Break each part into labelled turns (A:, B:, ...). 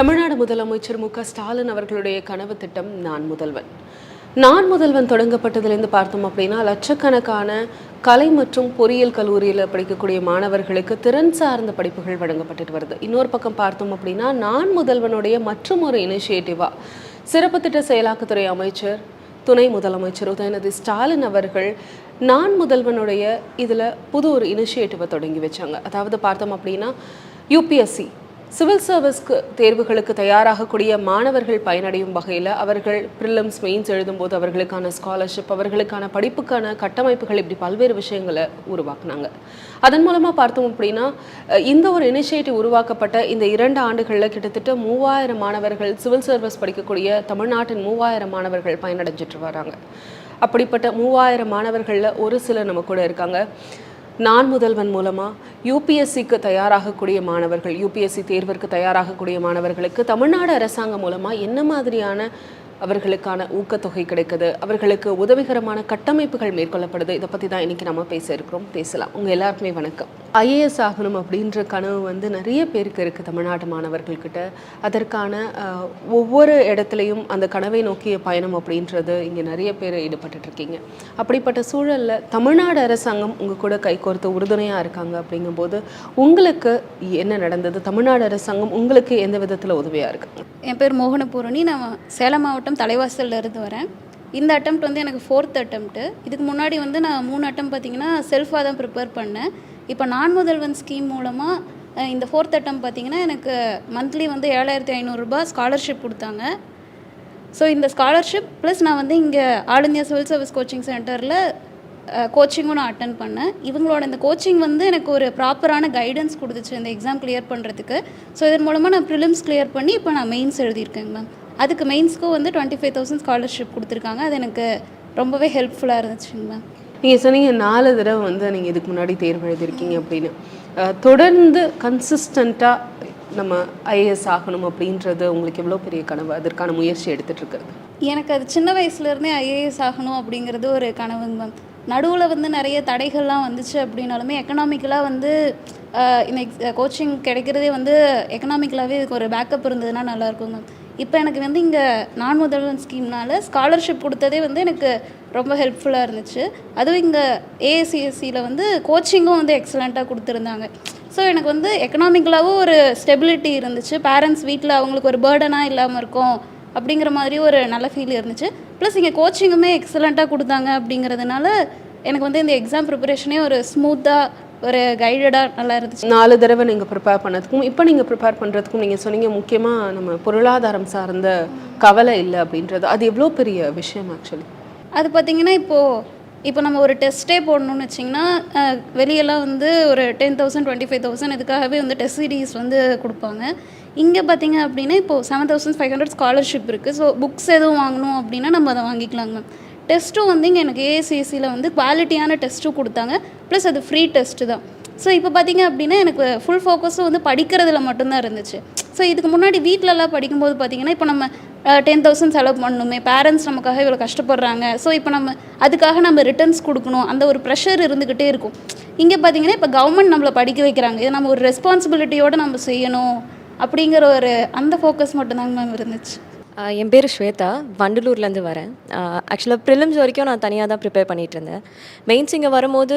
A: தமிழ்நாடு முதலமைச்சர் மு ஸ்டாலின் அவர்களுடைய கனவு திட்டம் நான் முதல்வன். நான் முதல்வன் தொடங்கப்பட்டதிலிருந்து பார்த்தோம் அப்படின்னா லட்சக்கணக்கான கலை மற்றும் பொறியியல் கல்லூரியில் படிக்கக்கூடிய மாணவர்களுக்கு திறன் சார்ந்த படிப்புகள் வழங்கப்பட்டுட்டு வருது. இன்னொரு பக்கம் பார்த்தோம் அப்படின்னா நான் முதல்வனுடைய மற்றும் ஒரு இனிஷியேட்டிவா சிறப்பு திட்ட செயலாக்கத்துறை அமைச்சர் துணை முதலமைச்சர் உதயநிதி ஸ்டாலின் அவர்கள் நான் முதல்வனுடைய இதில் புது ஒரு இனிஷியேட்டிவை தொடங்கி வச்சாங்க. அதாவது பார்த்தோம் அப்படின்னா யூபிஎஸ்சி. சிவில் சர்வீஸ்க்கு தேர்வுகளுக்கு தயாராகக்கூடிய மாணவர்கள் பயனடையும் வகையில் அவர்கள் ப்ரிலிம்ஸ் மெயின்ஸ் எழுதும்போது அவர்களுக்கான ஸ்காலர்ஷிப் அவர்களுக்கான படிப்புக்கான கட்டமைப்புகள் இப்படி பல்வேறு விஷயங்களை உருவாக்குனாங்க. அதன் மூலமாக பார்த்தோம் அப்படின்னா இந்த ஒரு இனிஷியேட்டிவ் உருவாக்கப்பட்ட இந்த இரண்டு ஆண்டுகளில் கிட்டத்தட்ட மூவாயிரம் மாணவர்கள் சிவில் சர்வீஸ் படிக்கக்கூடிய தமிழ்நாட்டின் மூவாயிரம் மாணவர்கள் பயனடைஞ்சிட்டு வராங்க. அப்படிப்பட்ட மூவாயிரம் மாணவர்களில் ஒரு சிலர் நம்ம கூட இருக்காங்க. நான் முதல்வன் மூலமாக யூபிஎஸ்சிக்கு தயாராகக்கூடிய மாணவர்கள் யூபிஎஸ்சி தேர்விற்கு தயாராகக்கூடிய மாணவர்களுக்கு தமிழ்நாடு அரசாங்கம் மூலமாக என்ன மாதிரியான அவர்களுக்கான ஊக்கத்தொகை கிடைக்குது. அவர்களுக்கு உதவிகரமான கட்டமைப்புகள் மேற்கொள்ளப்படுது. இதை பற்றி தான் இன்றைக்கி நம்ம பேச இருக்கிறோம். பேசலாம். உங்கள் எல்லாருக்குமே வணக்கம். ஐஏஎஸ் ஆகணும் அப்படின்ற கனவு வந்து நிறைய பேருக்கு இருக்குது தமிழ்நாட்டு மாணவர்கள்கிட்ட. அதற்கான ஒவ்வொரு இடத்துலையும் அந்த கனவை நோக்கிய பயணம் அப்படின்றது இங்கே நிறைய பேர் ஈடுபட்டுட்ருக்கீங்க அப்படிப்பட்ட சூழலில் தமிழ்நாடு அரசாங்கம் உங்கள் கூட கைகோர்த்து உறுதுணையாக இருக்காங்க அப்படிங்கும்போது உங்களுக்கு என்ன நடந்தது? தமிழ்நாடு அரசாங்கம் உங்களுக்கு எந்த விதத்தில் உதவியாக இருக்குது
B: என் பேர் மோகனபூரணி. நான் சேலம் மாவட்டம் தலைவாசல்ல இருந்து வரேன். இந்த அட்டம்ப்ட் வந்து எனக்கு ஃபோர்த் அட்டம்ப்ட்டு இதுக்கு முன்னாடி வந்து நான் மூணு அட்டம் பார்த்தீங்கன்னா செல்ஃபாக தான் ப்ரிப்பேர் பண்ணேன். இப்போ நான் முதல்வன் ஸ்கீம் மூலமாக இந்த ஃபோர்த் அட்டம் பார்த்தீங்கன்னா எனக்கு மந்த்லி வந்து ஏழாயிரத்தி ஐநூறுரூபா ஸ்காலர்ஷிப் கொடுத்தாங்க. ஸோ இந்த ஸ்காலர்ஷிப் ப்ளஸ் நான் வந்து இங்கே all India civil service coaching சென்டரில் கோச்சிங்கும் நான் அட்டன் பண்ணேன். இவங்களோட இந்த கோச்சிங் வந்து எனக்கு ஒரு ப்ராப்பரான கைடன்ஸ் கொடுத்துச்சு இந்த எக்ஸாம் கிளியர் பண்ணுறதுக்கு ஸோ இதன் மூலமாக நான் ப்ரிலிம்ஸ் கிளியர் பண்ணி இப்போ நான் மெயின்ஸ் எழுதியிருக்கேங்க மேம் அதுக்கு மெயின்ஸ்க்கும் வந்து டுவெண்ட்டி ஃபைவ் தௌசண்ட் ஸ்காலர்ஷிப் கொடுத்துருக்காங்க. அது எனக்கு ரொம்பவே ஹெல்ப்ஃபுல்லாக இருந்துச்சுங்க மேம்
A: நீங்கள் சொன்னீங்க நாலு தடவை வந்து நீங்கள் இதுக்கு முன்னாடி தேர்வு எழுதியிருக்கீங்க அப்படின்னு. தொடர்ந்து கன்சிஸ்டண்ட்டாக நம்ம ஐஏஎஸ் ஆகணும் அப்படின்றது உங்களுக்கு எவ்வளோ பெரிய கனவு? அதற்கான முயற்சி எடுத்துட்டு இருக்கிறது.
B: எனக்கு அது சின்ன வயசுலேருந்தே ஐஏஎஸ் ஆகணும் அப்படிங்கிறது ஒரு கனவுங்க மேம் நடுவில் வந்து நிறைய தடைகள்லாம் வந்துச்சு அப்படின்னாலுமே எக்கனாமிக்கலாக வந்து இந்த கோச்சிங் கிடைக்கிறதே வந்து எக்கனாமிக்கலாகவே இதுக்கு ஒரு பேக்கப் இருந்ததுன்னா நல்லாயிருக்கும் மேம் இப்போ எனக்கு வந்து இங்கே நான் முதல்வன் ஸ்கீம்னால ஸ்காலர்ஷிப் கொடுத்ததே வந்து எனக்கு ரொம்ப ஹெல்ப்ஃபுல்லாக இருந்துச்சு. அதுவும் இங்கே ஏஎஸ்சிஎஸ்சியில் வந்து கோச்சிங்கும் வந்து எக்ஸலண்ட்டாக கொடுத்துருந்தாங்க. ஸோ எனக்கு வந்து எக்கனாமிக்கலாகவும் ஒரு ஸ்டெபிலிட்டி இருந்துச்சு. பேரண்ட்ஸ் வீட்டில் அவங்களுக்கு ஒரு பேர்டனாக இல்லாமல் இருக்கும் அப்படிங்கிற மாதிரி ஒரு நல்ல ஃபீல் இருந்துச்சு. ப்ளஸ் இங்கே கோச்சிங்குமே எக்ஸலண்ட்டாக கொடுத்தாங்க அப்படிங்கிறதுனால எனக்கு வந்து இந்த எக்ஸாம் ப்ரிப்பரேஷனே ஒரு ஸ்மூத்தாக ஒரு கைடடாக நல்லா இருந்துச்சு.
A: நாலு தடவை நீங்கள் ப்ரிப்பேர் பண்ணதுக்கும் இப்போ நீங்கள் ப்ரிப்பேர் பண்ணுறதுக்கும் நீங்கள் சொன்னீங்க முக்கியமாக நம்ம பொருளாதாரம் சார்ந்த கவலை இல்லை அப்படின்றது. அது எவ்வளோ பெரிய விஷயம் ஆக்சுவலி
B: அது பார்த்தீங்கன்னா இப்போது இப்போ நம்ம ஒரு டெஸ்ட்டே போடணும்னு வச்சிங்கன்னா வெளியெல்லாம் வந்து ஒரு ten thousand twenty five thousand இதுக்காகவே வந்து டெஸ்ட் சீரீஸ் வந்து கொடுப்பாங்க. இங்கே பார்த்தீங்க அப்படின்னா இப்போது seven thousand five hundred scholarship இருக்குது ஸோ புக்ஸ் எதுவும் வாங்கணும் அப்படின்னா நம்ம அதை வாங்கிக்கலாங்க. மேம் டெஸ்ட்டும் வந்து இங்கே எனக்கு ஏஏசிஎஸ்சியில் வந்து குவாலிட்டியான டெஸ்ட்டும் கொடுத்தாங்க. ப்ளஸ் அது ஃப்ரீ டெஸ்ட்டு தான். ஸோ இப்போ பார்த்தீங்க அப்படின்னா எனக்கு ஃபுல் ஃபோக்கஸும் வந்து படிக்கிறதுல மட்டும்தான் இருந்துச்சு. ஸோ இதுக்கு முன்னாடி வீட்டிலலாம் படிக்கும்போது பார்த்தீங்கன்னா இப்போ நம்ம டென் தௌசண்ட் செலவு பண்ணணுமே. பேரண்ட்ஸ் நமக்காக இவ்வளோ கஷ்டப்படுறாங்க. ஸோ இப்போ நம்ம அதுக்காக நம்ம ரிட்டர்ன்ஸ் கொடுக்கணும். அந்த ஒரு ப்ரெஷர் இருந்துக்கிட்டே இருக்கும். இங்கே பார்த்தீங்கன்னா இப்போ கவர்மெண்ட் நம்மளை படிக்க வைக்கிறாங்க. இதை நம்ம ஒரு ரெஸ்பான்சிபிலிட்டியோடு நம்ம செய்யணும். அப்படிங்கிற ஒரு அந்த ஃபோக்கஸ் மட்டும்தாங்க மேம் இருந்துச்சு.
C: என் பேர் ஸ்வேதா. வண்டலூர்லேருந்து வரேன். ஆக்சுவலாக ப்ரிலிம்ஸ் வரைக்கும் நான் தனியாக தான் ப்ரிப்பேர் பண்ணிகிட்டு இருந்தேன். மெயின்ஸ் இங்கே வரும்போது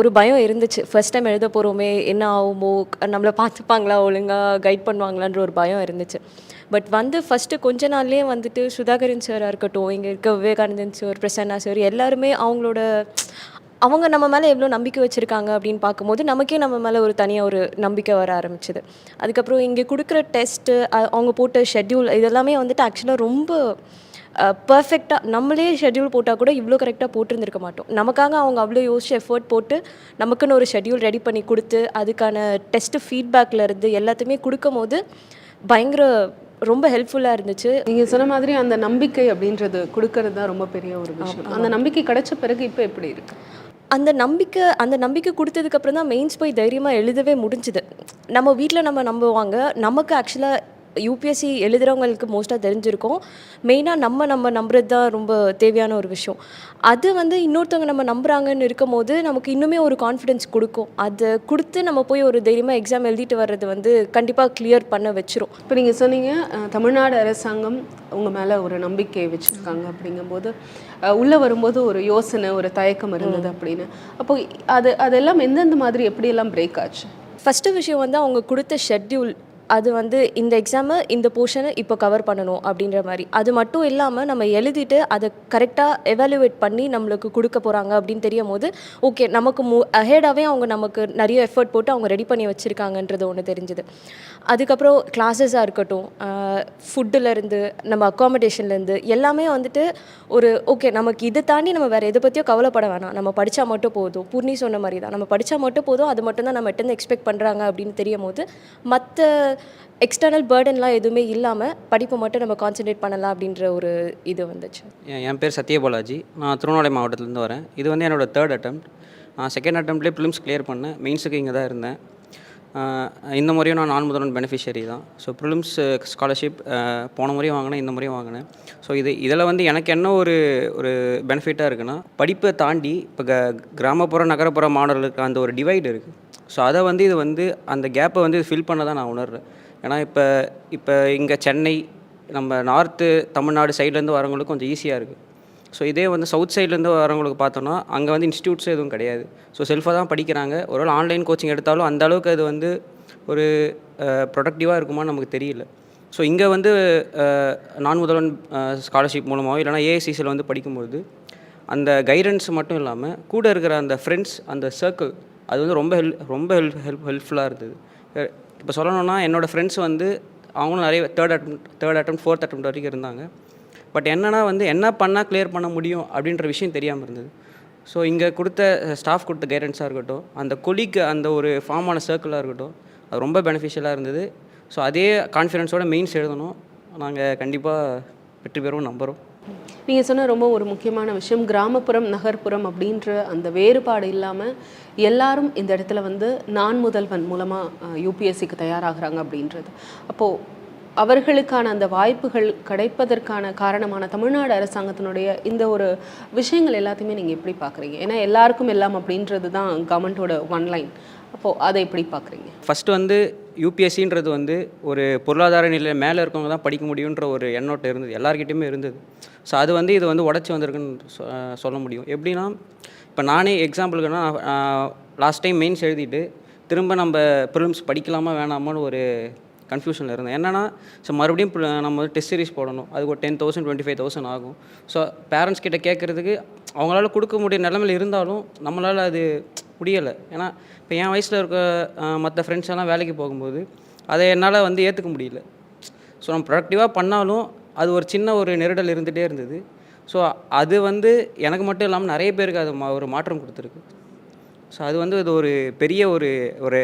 C: ஒரு பயம் இருந்துச்சு. ஃபர்ஸ்ட் டைம் எழுத போகிறோமே என்ன ஆகுமோ நம்மளை பார்த்துப்பாங்களா ஒழுங்காக கைட் பண்ணுவாங்களான்ற ஒரு பயம் இருந்துச்சு. பட் வந்து ஃபஸ்ட்டு கொஞ்ச நாள்லேயே வந்துட்டு சுதாகரன் சாராக இருக்கட்டும் இங்கே இருக்க விவேகானந்தன் சார் பிரசன்னா சார் எல்லாருமே அவங்களோட அவங்க நம்ம மேலே எவ்வளோ நம்பிக்கை வச்சுருக்காங்க அப்படின்னு பார்க்கும்போது நமக்கே நம்ம மேலே ஒரு தனியாக ஒரு நம்பிக்கை வர ஆரம்பிச்சுது. அதுக்கப்புறம் இங்கே கொடுக்குற டெஸ்ட்டு அவங்க போட்ட ஷெட்யூல் இதெல்லாமே வந்துட்டு ஆக்சுவலாக ரொம்ப பர்ஃபெக்டாக நம்மளே ஷெட்யூல் போட்டால் கூட இவ்வளோ கரெக்டாக போட்டிருந்திருக்க மாட்டோம். நமக்காக அவங்க அவ்வளோ யோசிச்சு எஃபர்ட் போட்டு நமக்குன்னு ஒரு ஷெட்யூல் ரெடி பண்ணி கொடுத்து அதுக்கான டெஸ்ட்டு ஃபீட்பேக்கில் இருந்து எல்லாத்தையுமே கொடுக்கும் போது பயங்கர ரொம்ப ஹெல்ப்ஃபுல்லாக இருந்துச்சு.
A: நீங்கள் சொன்ன மாதிரி அந்த நம்பிக்கை அப்படின்றது கொடுக்கறது தான் ரொம்ப பெரிய ஒரு விஷயம். அந்த நம்பிக்கை கிடைச்ச பிறகு இப்போ எப்படி இருக்கு?
C: அந்த நம்பிக்கை அந்த நம்பிக்கை கொடுத்ததுக்கப்புறம் தான் மெயின்ஸ் போய் தைரியமாக எழுதவே முடிஞ்சுது. நம்ம வீட்டில் நம்ம நம்புவாங்க. நமக்கு ஆக்சுவலாக யூபிஎஸ்சி எழுதுகிறவங்களுக்கு மோஸ்ட்டாக தெரிஞ்சிருக்கும். மெயினாக நம்ம நம்ம நம்புறது தான் ரொம்ப தேவையான ஒரு விஷயம். அது வந்து இன்னொருத்தவங்க நம்ம நம்புகிறாங்கன்னு இருக்கும் போது நமக்கு இன்னுமே ஒரு கான்ஃபிடென்ஸ் கொடுக்கும். அதை கொடுத்து நம்ம போய் ஒரு தைரியமாக எக்ஸாம் எழுதிட்டு வர்றது வந்து கண்டிப்பாக கிளியர் பண்ண வச்சிரும்.
A: இப்போ நீங்கள் சொன்னீங்க தமிழ்நாடு அரசாங்கம் உங்கள் மேலே ஒரு நம்பிக்கை வச்சுருக்காங்க அப்படிங்கும்போது உள்ள வரும்போது ஒரு யோசனை ஒரு தயக்கம் இருந்தது அப்படின்னு. அப்போ அது அதெல்லாம் எந்தெந்த மாதிரி எப்படியெல்லாம் பிரேக் ஆச்சு?
C: ஃபஸ்ட்டு விஷயம் வந்து அவங்க கொடுத்த ஷெட்யூல் அது வந்து இந்த எக்ஸாமை இந்த போர்ஷனை இப்போ கவர் பண்ணணும் அப்படின்ற மாதிரி. அது மட்டும் இல்லாமல் நம்ம எழுதிட்டு அதை கரெக்டாக எவாலுவேட் பண்ணி நம்மளுக்கு கொடுக்க போகிறாங்க அப்படின்னு தெரியும் போது ஓகே நமக்கு மு அஹேடாகவே அவங்க நமக்கு நிறைய எஃபர்ட் போட்டு அவங்க ரெடி பண்ணி வச்சுருக்காங்கன்றது ஒன்று தெரிஞ்சுது. அதுக்கப்புறம் கிளாஸஸாக இருக்கட்டும் ஃபுட்டுலேருந்து நம்ம அக்காமடேஷன்லேருந்து எல்லாமே வந்துட்டு ஒரு ஓகே நமக்கு இதை தாண்டி நம்ம வேறு எதை பற்றியும் கவலைப்பட வேணாம். நம்ம படித்தா மட்டும் போதும். புர்ணி சொன்ன மாதிரி தான் நம்ம படித்தா மட்டும் போதும். அது மட்டும் தான் நம்ம எட்டேருந்து எக்ஸ்பெக்ட் பண்ணுறாங்க அப்படின்னு தெரியும் போது மற்ற எக்ஸ்டர்னல் பேர்டன்லாம் எதுவுமே இல்லாமல் படிப்பை மட்டும் நம்ம கான்சென்ட்ரேட் பண்ணலாம் அப்படின்ற ஒரு இது வந்துச்சு.
D: என் பேர் சத்யபாலாஜி நான் திருவண்ணாமலை மாவட்டத்துலேருந்து வரேன். இது வந்து என்னோட தேர்ட் attempt. நான் செகண்ட் அட்டம்ப்ட்லேயே ப்ரிலிம்ஸ் கிளியர் பண்ணேன். மெயின்ஸுக்கு இங்கே தான் இருந்தேன். இந்த முறையும் நான் நான் முதல்வன் பெனிஃபிஷியரி தான். ஸோ ப்ரிலிம்ஸ் ஸ்காலர்ஷிப் போன முறையும் வாங்கினேன் இந்த முறையும் வாங்கினேன். ஸோ இது இதில் வந்து எனக்கு என்ன ஒரு ஒரு பெனிஃபிட்டாக இருக்குன்னா படிப்பை தாண்டி இப்போ க கிராமப்புற நகரப்புற மாணவர்களுக்கு அந்த ஒரு டிவைடு இருக்குது ஸோ அதை வந்து இது வந்து அந்த கேப்பை வந்து ஃபில் பண்ண தான் நான் உணர்றேன். ஏன்னா இப்போ இப்போ இங்கே சென்னை நம்ம நார்த்து தமிழ்நாடு சைட்லேருந்து வரவங்களுக்கு கொஞ்சம் ஈஸியாக இருக்குது ஸோ இதே வந்து சவுத் சைட்லேருந்து வரவங்களுக்கு பார்த்தோன்னா அங்கே வந்து இன்ஸ்டியூட்ஸ் எதுவும் கிடையாது. ஸோ செல்ஃபாக தான் படிக்கிறாங்க. ஒருவேளை ஆன்லைன் கோச்சிங் எடுத்தாலும் அந்த அளவுக்கு அது வந்து ஒரு ப்ரொடக்டிவாக இருக்குமான்னு நமக்கு தெரியல. ஸோ இங்கே வந்து நான் முதல்வன் ஸ்காலர்ஷிப் மூலமாகவோ இல்லைனா ஏஐசிசியில் வந்து படிக்கும்போது அந்த கைடன்ஸ் மட்டும் இல்லாமல் கூட இருக்கிற அந்த ஃப்ரெண்ட்ஸ் அந்த சர்க்கிள் அது வந்து ரொம்ப ஹெல்ப் ரொம்ப ஹெல்ப் ஹெல்ப் ஹெல்ப்ஃபுல்லாக இருந்தது. இப்போ சொல்லணும்னா என்னோடய ஃப்ரெண்ட்ஸ் வந்து அவங்களும் நிறைய third attempt third attempt fourth attempt வரைக்கும் இருந்தாங்க. பட் என்னென்னா வந்து என்ன பண்ணால் கிளியர் பண்ண முடியும் அப்படின்ற விஷயம் தெரியாமல் இருந்தது. ஸோ இங்கே கொடுத்த ஸ்டாஃப் கொடுத்த கைடன்ஸாக இருக்கட்டும் அந்த கொலிக்கு அந்த ஒரு ஃபார்மான சர்க்கிளாக இருக்கட்டும் அது ரொம்ப பெனிஃபிஷியலாக இருந்தது. ஸோ அதே கான்ஃபிடென்ஸோட மெயின்ஸ் எழுதணும். நாங்கள் கண்டிப்பாக வெற்றி பெறுவோம் நம்புகிறோம்
A: நீங்கள் சொன்ன ரொம்ப ஒரு முக்கியமான விஷயம். கிராமப்புறம் நகர்ப்புறம் அப்படின்ற அந்த வேறுபாடு இல்லாமல் எல்லாரும் இந்த இடத்துல வந்து நான் முதல்வன் மூலமாக யூபிஎஸ்சிக்கு தயாராகிறாங்க அப்படின்றது. அப்போது அவர்களுக்கான அந்த வாய்ப்புகள் கிடைப்பதற்கான காரணமான தமிழ்நாடு அரசாங்கத்தினுடைய இந்த ஒரு விஷயங்கள் எல்லாத்தையுமே நீங்கள் எப்படி பார்க்குறீங்க ஏன்னா எல்லாருக்கும் எல்லாம் அப்படின்றது தான் கவர்மெண்ட்டோட ஒன்லைன் அப்போது அதை எப்படி பார்க்குறீங்க
D: ஃபஸ்ட்டு வந்து யூபிஎஸ்சின்றது வந்து ஒரு பொருளாதார நிலையில் மேலே இருக்கவங்க தான் படிக்க முடியுன்ற ஒரு எண்ணோட்டம் இருந்தது. எல்லாருக்கிட்டையுமே இருந்தது. ஸோ அது வந்து இது வந்து உடச்சி வந்திருக்குன்னு சொ- சொல்ல முடியும். எப்படின்னா இப்போ நானே எக்ஸாம்பிளுக்குன்னா லாஸ்ட் டைம் மெயின்ஸ் எழுதிட்டு திரும்ப நம்ம ப்ரிலிம்ஸ் படிக்கலாமா வேணாமான்னு ஒரு கன்ஃபியூஷனில் இருந்தேன். என்னென்னா ஸோ மறுபடியும் நம்ம வந்து டெஸ்ட் சீரிஸ் போடணும். அதுக்கு ஒரு ten thousand twenty five thousand ஆகும். ஸோ பேரண்ட்ஸ் கிட்ட கேட்குறதுக்கு அவங்களால கொடுக்க முடிய நிலமையில் இருந்தாலும் நம்மளால் அது முடியலை. ஏன்னா இப்போ என் வயசில் இருக்க மற்ற ஃப்ரெண்ட்ஸ் எல்லாம் வேலைக்கு போகும்போது அதை என்னால் வந்து ஏற்றுக்க முடியல. ஸோ நம்ம ப்ரொடக்டிவாக பண்ணாலும் அது ஒரு சின்ன ஒரு நெருடல் இருந்துகிட்டே இருந்தது. ஸோ அது வந்து எனக்கு மட்டும் இல்லாமல் நிறைய பேருக்கு அது மா- ஒரு மாற்றம் கொடுத்துருக்கு. ஸோ அது வந்து இது ஒரு பெரிய ஒரு ஒரு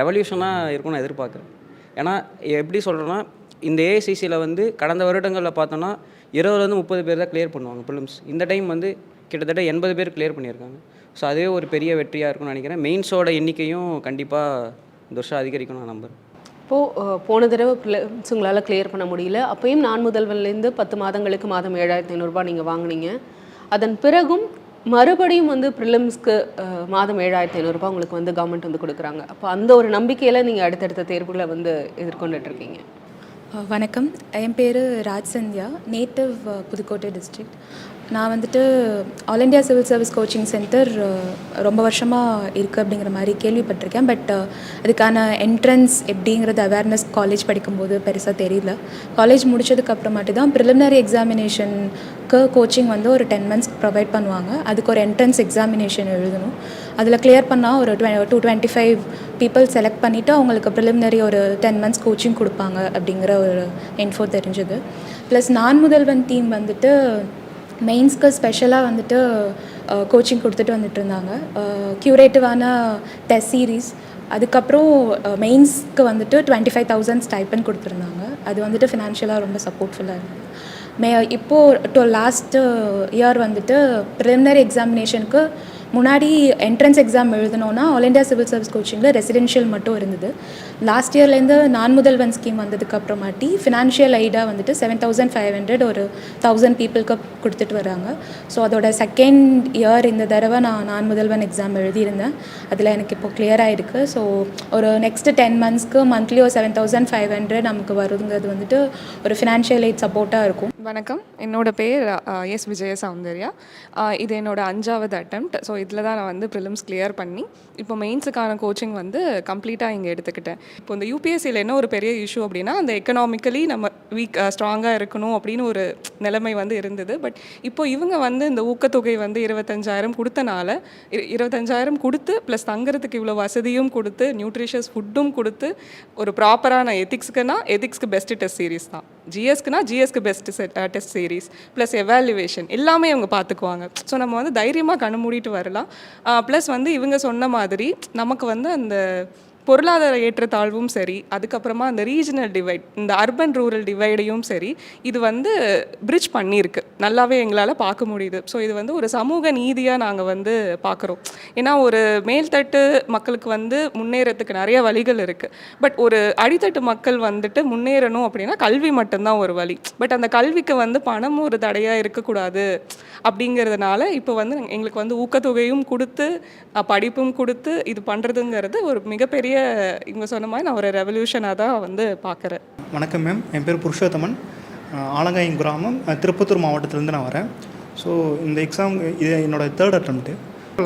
D: ரெவல்யூஷனாக இருக்கும்னு நான் எதிர்பார்க்குறேன். ஏன்னா எப்படி சொல்கிறேன்னா இந்த ஏஐசிசியில் வந்து கடந்த வருடங்களில் பார்த்தோன்னா இருபதுலேருந்து முப்பது பேர் தான் கிளியர் பண்ணுவாங்க பிலிம்ஸ் இந்த டைம் வந்து கிட்டத்தட்ட எண்பது பேர் கிளியர் பண்ணியிருக்காங்க. ஸோ அதுவே ஒரு பெரிய வெற்றியாக இருக்கும்னு நினைக்கிறேன். மெயின்ஸோட எண்ணிக்கையும் கண்டிப்பாக இந்த வருஷம் அதிகரிக்கும் நான் நம்புறேன்.
A: இப்போது போன தடவை ப்ரிலிம்ஸ் உங்களால் கிளியர் பண்ண முடியல. அப்பயும் நான் முதல்வன்லேருந்து பத்து மாதங்களுக்கு மாதம் ஏழாயிரத்தி ஐநூறுரூபா நீங்கள் வாங்குனீங்க. அதன் பிறகும் மறுபடியும் வந்து ப்ரிலிம்ஸ்க்கு மாதம் ஏழாயிரத்தி ஐநூறுரூபா உங்களுக்கு வந்து கவர்மெண்ட் வந்து கொடுக்குறாங்க. அப்போ அந்த ஒரு நம்பிக்கையில் நீங்கள் அடுத்தடுத்த தேர்வுகளை வந்து எதிர்கொண்டுட்டு இருக்கீங்க
E: அஹ் வணக்கம். என் பேர் Raj Sandhya. Native Pudukkottai district. நான் வந்துட்டு all India civil service coaching centre ரொம்ப வருஷமாக இருக்குது அப்படிங்கிற மாதிரி கேள்விப்பட்டிருக்கேன். பட் அதுக்கான என்ட்ரன்ஸ் எப்படிங்கிறது அவேர்னஸ் காலேஜ் படிக்கும்போது பெருசாக தெரியல. காலேஜ் முடிச்சதுக்கு அப்புறமாட்டு தான் ப்ரிலிமினரி எக்ஸாமினேஷனுக்கு கோச்சிங் வந்து ஒரு டென் மந்த்ஸ் ப்ரொவைட் பண்ணுவாங்க. அதுக்கு ஒரு என்ட்ரன்ஸ் எக்ஸாமினேஷன் எழுதணும். அதில் கிளியர் பண்ணால் ஒரு டுவெ two twenty five people select பண்ணிவிட்டு அவங்களுக்கு ப்ரிலிமினரி ஒரு டென் மந்த்ஸ் கோச்சிங் கொடுப்பாங்க அப்படிங்கிற ஒரு இன்ஃபோ தெரிஞ்சது. ப்ளஸ் நான் முதல்வன் டீம் வந்துட்டு மெயின்ஸ்க்கு ஸ்பெஷலாக வந்துட்டு கோச்சிங் கொடுத்துட்டு வந்துட்டு இருந்தாங்க. க்யூரேட்டிவான டெஸ்ட் சீரீஸ் அதுக்கப்புறம் மெயின்ஸ்க்கு வந்துட்டு டுவெண்ட்டி ஃபைவ் தௌசண்ட் ஸ்டைப்பன் கொடுத்துருந்தாங்க. அது வந்துட்டு ஃபினான்ஷியலாக ரொம்ப சப்போர்ட்ஃபுல்லாக இருந்தது. மே இப்போது டு லாஸ்ட்டு இயர் வந்துட்டு ப்ரிலிமினரி எக்ஸாமினேஷனுக்கு முன்னாடி என்ட்ரன்ஸ் எக்ஸாம் எழுதணும்னா ஆல் இண்டியா சிவில் சர்வீஸ் கோச்சிங்கில் ரெசிடென்ஷியல் மட்டும் இருந்தது. லாஸ்ட் இயர்லேருந்து நான் முதல்வன் ஸ்கீம் வந்ததுக்கப்புறமாட்டி ஃபினான்ஷியல் ஐடாக வந்துட்டு செவன் தௌசண்ட் ஃபைவ் ஹண்ட்ரட் ஒரு தௌசண்ட் பீப்புளுக்கு கொடுத்துட்டு வராங்க. ஸோ அதோட செகண்ட் இயர் இந்த தடவை நான் நான் முதல்வன் எக்ஸாம் எழுதியிருந்தேன். அதில் எனக்கு இப்போ கிளியர் ஆகிருக்கு ஸோ ஒரு நெக்ஸ்ட்டு டென் மந்த்ஸ்க்கு மந்த்லி ஒரு செவன் தௌசண்ட் ஃபைவ் ஹண்ட்ரட் நமக்கு வருதுங்கிறது வந்துட்டு ஒரு ஃபினான்ஷியல் எய்ட் சப்போர்ட்டாக இருக்கும்.
F: வணக்கம். என்னோட பேர் எஸ் விஜய சௌந்தர்யா இது என்னோட அஞ்சாவது அட்டெம்ப்ட் ஸோ இதில் தான் நான் வந்து ப்ரிலிம்ஸ் கிளியர் பண்ணி இப்போ மெயின்ஸுக்கான கோச்சிங் வந்து கம்ப்ளீட்டாக இங்கே எடுத்துக்கிட்டேன். இப்போ இந்த யூபிஎஸ்சியில் என்ன ஒரு பெரிய இஷ்யூ அப்படின்னா அந்த எக்கனாமிக்கலி நம்ம வீக் ஸ்ட்ராங்காக இருக்கணும் அப்படின்னு ஒரு நிலைமை வந்து இருந்தது. பட் இப்போ இவங்க வந்து இந்த ஊக்கத்தொகை வந்து இருபத்தஞ்சாயிரம் கொடுத்தனால இருபத்தஞ்சாயிரம் கொடுத்து ப்ளஸ் தங்குறதுக்கு இவ்வளோ வசதியும் கொடுத்து நியூட்ரிஷியஸ் ஃபுட்டும் கொடுத்து ஒரு ப்ராப்பரான எத்திக்ஸ்க்குன்னா எத்திக்ஸ்க்கு பெஸ்ட் டெஸ்ட் சீரிஸ் தான். ஜிஎஸ்க்குனா ஜிஎஸ்க்கு best set test series plus evaluation எல்லாமே இவங்க பார்த்துக்குவாங்க ஸோ நம்ம வந்து தைரியமாக கண்ணு மூடிட்டு வரலாம். Uh, ப்ளஸ் வந்து இவங்க சொன்ன மாதிரி நமக்கு வந்து அந்த பொருளாதார ஏற்றத்தாழ்வும் சரி அதுக்கப்புறமா அந்த ரீஜனல் டிவைட் இந்த அர்பன் ரூரல் டிவைடையும் சரி இது வந்து பிரிட்ஜ் பண்ணியிருக்கு. நல்லாவே எங்களால் பார்க்க முடியுது. ஸோ இது வந்து ஒரு சமூக நீதியாக நாங்கள் வந்து பார்க்குறோம். ஏன்னா ஒரு மேல்தட்டு மக்களுக்கு வந்து முன்னேறத்துக்கு நிறைய வழிகள் இருக்குது பட் ஒரு அடித்தட்டு மக்கள் வந்துட்டு முன்னேறணும் அப்படின்னா கல்வி மட்டும்தான் ஒரு வழி. பட் அந்த கல்விக்கு வந்து பணம் ஒரு தடையாக இருக்கக்கூடாது அப்படிங்கிறதுனால இப்போ வந்து எங்களுக்கு வந்து ஊக்கத்தொகையும் கொடுத்து படிப்பும் கொடுத்து இது பண்ணுறதுங்கிறது ஒரு மிகப்பெரிய இவங்க சொன்ன மாதிரி நான் ஒரு ரெவல்யூஷனாக தான் வந்து பார்க்குறேன்.
G: வணக்கம் மேம் என் பேர் புருஷோத்தமன். ஆலங்காயம் கிராமம் திருப்பத்தூர் மாவட்டத்திலேருந்து நான் வரேன். ஸோ இந்த எக்ஸாம் இது என்னோடய தேர்ட் அட்டம்ப்ட்டு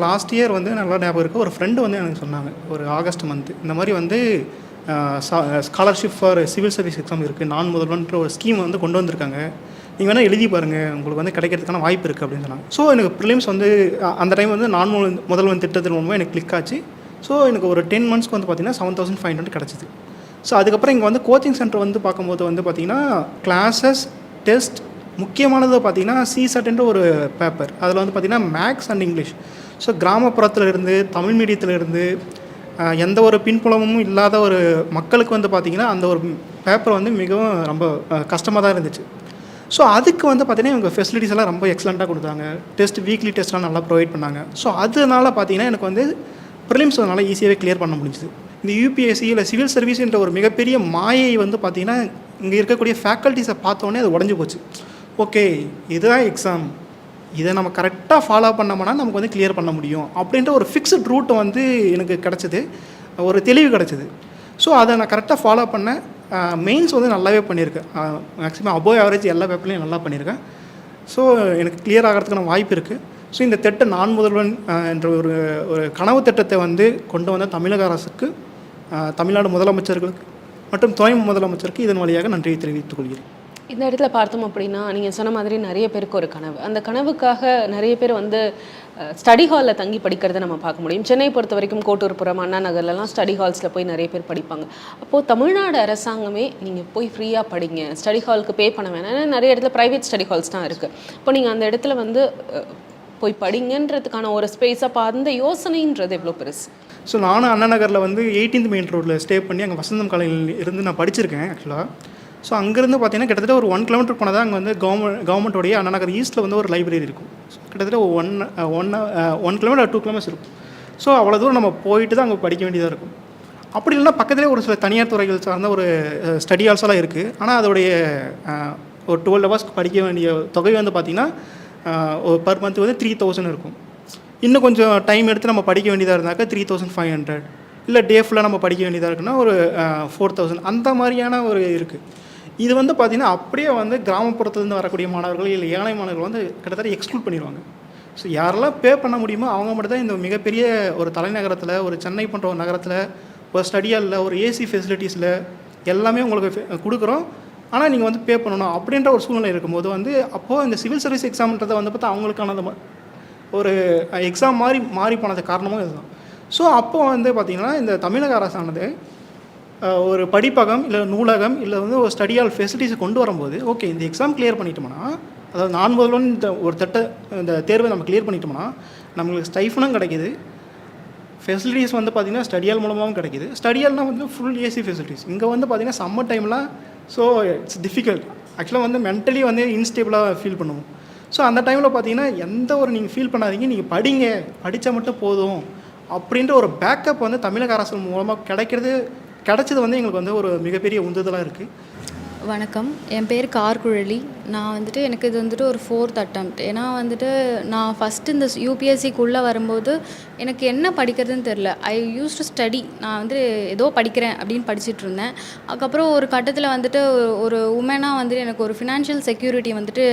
G: லாஸ்ட் இயர் வந்து நல்லா ஞாபகம் இருக்குது ஒரு ஃப்ரெண்டு வந்து எனக்கு சொன்னாங்க ஒரு ஆகஸ்ட் மந்த் இந்த மாதிரி வந்து scholarship for civil service exam இருக்குது நான் முதல்வன்ற ஒரு ஸ்கீம் வந்து கொண்டு வந்திருக்காங்க. நீங்கள் வேணால் எழுதி பாருங்கள் உங்களுக்கு வந்து கிடைக்கிறதுக்கான வாய்ப்பு இருக்குது அப்படின்னு சொன்னாங்க. ஸோ எனக்கு ப்ரிலிம்ஸ் வந்து அந்த டைம் வந்து நான் முதல்வன் திட்டத்தின் மூலமாக எனக்கு கிளிக் ஆச்சு. ஸோ எனக்கு ஒரு டென் மந்த்ஸ்க்கு வந்து பார்த்தீங்கன்னா செவன் தௌசண்ட் ஃபைவ் ஹண்ட்ரட் கிடச்சிது. ஸோ அதுக்கப்புறம் இங்கே வந்து கோச்சிங் சென்டர் வந்து பார்க்கும்போது வந்து பார்த்திங்கன்னா கிளாஸஸ் டெஸ்ட் முக்கியமானது பார்த்திங்கன்னா சிசட்டுன்ற ஒரு பேப்பர் அதில் வந்து பார்த்திங்கன்னா மேக்ஸ் அண்ட் இங்கிலீஷ் ஸோ கிராமப்புறத்தில் இருந்து தமிழ் மீடியத்தில் இருந்து எந்த ஒரு பின்புலமும் இல்லாத ஒரு மக்களுக்கு வந்து பார்த்திங்கன்னா அந்த ஒரு பேப்பர் வந்து மிகவும் ரொம்ப கஷ்டமாக தான் இருந்துச்சு. ஸோ அதுக்கு வந்து பார்த்தீங்கன்னா இவங்க ஃபெசிலிட்டிஸ் எல்லாம் ரொம்ப எக்ஸலண்ட்டாக கொடுத்தாங்க. டெஸ்ட் வீக்லி டெஸ்ட்லாம் நல்லா ப்ரொவைட் பண்ணாங்க. ஸோ அதனால பார்த்தீங்கன்னா எனக்கு வந்து ப்ரிலிம்ஸ் நல்லா ஈஸியாகவே கிளியர் பண்ண முடிஞ்சுது. இந்த யூபிஎஸ்சி இல்லை சிவில் சர்வீஸ்ன்ற ஒரு மிகப்பெரிய மாயை வந்து பார்த்தீங்கன்னா இங்கே இருக்கக்கூடிய ஃபேக்கல்ட்டிஸை பார்த்தோன்னே அது உடஞ்சி போச்சு. ஓகே இதுதான் எக்ஸாம் இதை நம்ம கரெக்டாக ஃபாலோ பண்ணோம்னா நமக்கு வந்து கிளியர் பண்ண முடியும். அப்படின்ற ஒரு ஃபிக்ஸ்ட் ரூட் வந்து எனக்கு கிடச்சிது. ஒரு தெளிவு கிடச்சிது. ஸோ அதை நான் கரெக்டாக ஃபாலோ பண்ணேன் மெயின்ஸ் வந்து நல்லாவே பண்ணியிருக்கேன். மேக்ஸிமம் அபோவ் ஆவரேஜ் எல்லா பேப்பர்லையும் நல்லா பண்ணியிருக்கேன். ஸோ எனக்கு கிளியர் ஆகிறதுக்கான வாய்ப்பு இருக்குது ஸோ இந்த திட்டம் நான் முதல்வன் என்ற ஒரு ஒரு கனவு திட்டத்தை வந்து கொண்டு வந்த தமிழக அரசுக்கு தமிழ்நாடு முதலமைச்சர்களுக்கு மற்றும் துணை முதலமைச்சருக்கு இதன் வழியாக நன்றியை தெரிவித்துக் கொள்கிறேன்.
A: இந்த இடத்துல பார்த்தோம் அப்படின்னா நீங்கள் சொன்ன மாதிரி நிறைய பேருக்கு ஒரு கனவு. அந்த கனவுக்காக நிறைய பேர் வந்து ஸ்டடி ஹாலில் தங்கி படிக்கிறத நம்ம பார்க்க முடியும். சென்னை பொறுத்த வரைக்கும் கோட்டூர்புரம் அண்ணா நகர்லலாம் ஸ்டடி ஹால்ஸில் போய் நிறைய பேர் படிப்பாங்க. அப்போது தமிழ்நாடு அரசாங்கமே நீங்கள் போய் ஃப்ரீயாக படிங்க. ஸ்டடி ஹாலுக்கு பே பண்ண வேணாம். ஏன்னா நிறைய இடத்துல ப்ரைவேட் ஸ்டடி ஹால்ஸ் தான் இருக்குது இப்போ நீங்கள் அந்த இடத்துல வந்து போய் படிங்கன்றதுக்கான ஒரு ஸ்பேஸ் அப்போ அந்த யோசனைன்றது எவ்வளோ பெருசு?
G: ஸோ நானும் அண்ணா நகரில் வந்து எயிட்டீன்த் மெயின் ரோட்டில் ஸ்டே பண்ணி அங்கே வசந்தம் காலையில் இருந்து நான் படிச்சிருக்கேன் ஆக்சுவலாக ஸோ அங்கேருந்து பார்த்தீங்கன்னா கிட்டத்தட்ட ஒரு ஒன் கிலோமீட்டர் போனால் தான் அங்கே வந்து கவர்மெண்ட் கவர்மெண்ட்டோடைய அண்ணா நகர் ஈஸ்ட்டில் வந்து ஒரு லைப்ரரி இருக்கும். கிட்டத்தட்ட one one one kilometre two kilometres இருக்கும். ஸோ அவ்வளோ தூரம் நம்ம போயிட்டு தான் அங்கே படிக்க வேண்டியதாக இருக்கும். அப்படி இல்லைன்னா பக்கத்துலேயே ஒரு சில தனியார் துறைகள் சார்ந்த ஒரு ஸ்டடி ஹால்ஸ்லாம் இருக்குது ஆனால் அதோடைய ஒரு டுவெல் ஹவர்ஸ்க்கு படிக்க வேண்டிய தொகை வந்து பார்த்திங்கன்னா பர் மந்த் வந்து த்ரீ தௌசண்ட் இருக்கும். இன்னும் கொஞ்சம் டைம் எடுத்து நம்ம படிக்க வேண்டியதாக இருந்தாக்கா த்ரீ தௌசண்ட் ஃபைவ் ஹண்ட்ரட் இல்லை டே ஃபுல்லாக நம்ம படிக்க வேண்டியதாக இருக்குன்னா ஒரு ஃபோர் தௌசண்ட் அந்த மாதிரியான ஒரு இருக்குது இது வந்து பார்த்திங்கன்னா அப்படியே வந்து கிராமப்புறத்துலேருந்து வரக்கூடிய மாணவர்கள் இல்லை ஏழை மாணவர்கள் வந்து கிட்டத்தட்ட எக்ஸ்க்ளூட் பண்ணிடுவாங்க ஸோ யாரெல்லாம் பே பண்ண முடியுமோ அவங்க மட்டும் தான் இந்த மிகப்பெரிய ஒரு தலைநகரத்தில் ஒரு சென்னை போன்ற ஒரு நகரத்தில் ஒரு ஸ்டடியாலில் ஒரு ஏசி ஃபெசிலிட்டிஸில் எல்லாமே உங்களுக்கு கொடுக்குறோம். ஆனால் நீங்கள் வந்து பே பண்ணணும் அப்படின்ற ஒரு சூழ்நிலை இருக்கும்போது வந்து அப்போது இந்த சிவில் சர்வீஸ் எக்ஸாம்ன்றதை வந்து பார்த்தா அவங்களுக்கானது ஒரு எக்ஸாம் மாதிரி மாறி போனது காரணமும் இதுதான். ஸோ அப்போது வந்து பார்த்திங்கன்னா இந்த தமிழக அரசானது ஒரு படிப்பகம் இல்லை நூலகம் இல்லை வந்து ஒரு ஸ்டடியால் ஃபெசிலிட்டிஸை கொண்டு வரும்போது ஓகே இந்த எக்ஸாம் கிளியர் பண்ணிட்டோம்னா அதாவது நான் முதல்வன் இந்த ஒரு திட்ட இந்த தேர்வை நம்ம கிளியர் பண்ணிட்டோம்னா நம்மளுக்கு ஸ்டைஃபனும் கிடைக்கிது. ஃபெசிலிட்டிஸ் வந்து பார்த்திங்கன்னா ஸ்டடியால் மூலமாகவும் கிடைக்கிது. ஸ்டடியால்னால் வந்து ஃபுல் ஏசி ஃபெசிலிட்டிஸ் இங்கே வந்து பார்த்திங்கன்னா சம்மர் டைம்லாம் ஸோ இட்ஸ் டிஃபிகல்ட் ஆக்சுவலாக வந்து மென்டலி வந்து இன்ஸ்டேபிளாக ஃபீல் பண்ணுவோம். ஸோ அந்த டைமில் பார்த்தீங்கன்னா எந்த ஒரு நீங்கள் ஃபீல் பண்ணாதீங்க நீங்கள் படிங்க. படித்தா மட்டும் போதும். அப்படின்ற ஒரு பேக்கப் வந்து தமிழக அரசு மூலமாக கிடைக்கிறது கிடைச்சது வந்து எங்களுக்கு வந்து ஒரு மிகப்பெரிய உந்துதலாக இருக்குது
H: வணக்கம். என் பேர் கார்குழலி. நான் வந்துட்டு எனக்கு இது வந்துட்டு ஒரு ஃபோர்த் அட்டம்ப்ட் ஏன்னா வந்துட்டு நான் ஃபஸ்ட்டு இந்த யூபிஎஸ்சிக்குள்ளே வரும்போது எனக்கு என்ன படிக்கிறதுன்னு தெரில ஐ யூஸ் டு ஸ்டடி நான் வந்து ஏதோ படிக்கிறேன் அப்படின்னு படிச்சுட்டு இருந்தேன். அதுக்கப்புறம் ஒரு கட்டத்தில் வந்துட்டு ஒரு உமனாக வந்துட்டு எனக்கு ஒரு ஃபினான்ஷியல் செக்யூரிட்டி வந்துட்டு